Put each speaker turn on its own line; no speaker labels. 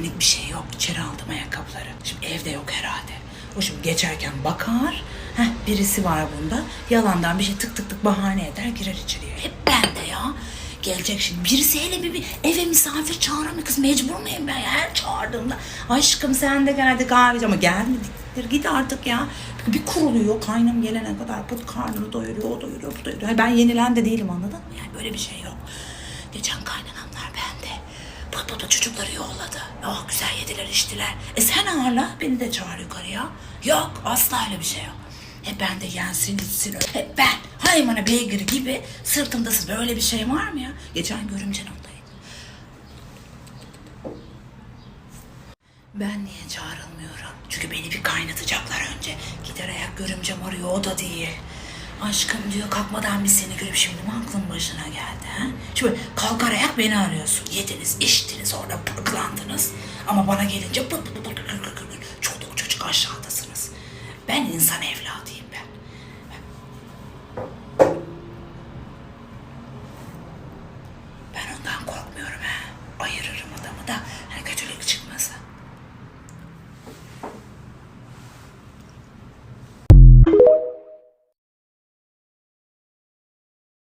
benlik bir şey yok. İçeri aldım ayakkabıları. Şimdi evde yok herhalde. O şimdi geçerken bakar. Heh, birisi var bunda. Yalandan bir şey tık tık tık bahane eder girer içeriye. Hep bende ya. Gelecek şimdi. Birisi hele bir, bir eve misafir çağıramıyor kız. Mecbur muyum ben ya? Her çağırdığımda. Aşkım sen de geldi kahveci ama gelmediktir. Git artık ya. Bir kuruluyor kaynım gelene kadar. Bu karnını doyuruyor, o doyuruyor, bu doyuruyor. Ben yenilen de değilim anladın mı? Yani böyle bir şey yok. Geçen kaynanamlar bende. Pıt çocukları yolladı. Oh güzel yediler içtiler. E sen ağırla beni de çağır yukarıya. Yok asla öyle bir şey yok. Hep ben de yensin içsin. Hep ben haymana beygir gibi sırtımdasın. Böyle bir şey var mı ya? Geçen görümcen oradaydı. Ben niye çağrılmıyorum? Çünkü beni bir kaynatacaklar önce. Gider ayak görümcem arıyor o da değil. Aşkım diyor kalkmadan bir seni görüp şimdi mi aklın başına geldi ha? Şimdi kalkar ayak beni arıyorsun. Yediniz, içtiniz, orada pırklandınız. Ama bana gelince pıt pıt pıt pıt pıt pıt. çoluk çocuk aşağıdasınız. Ben insan evladıyım ben. Ben ondan korkmuyorum ha. Ayırırım adamı da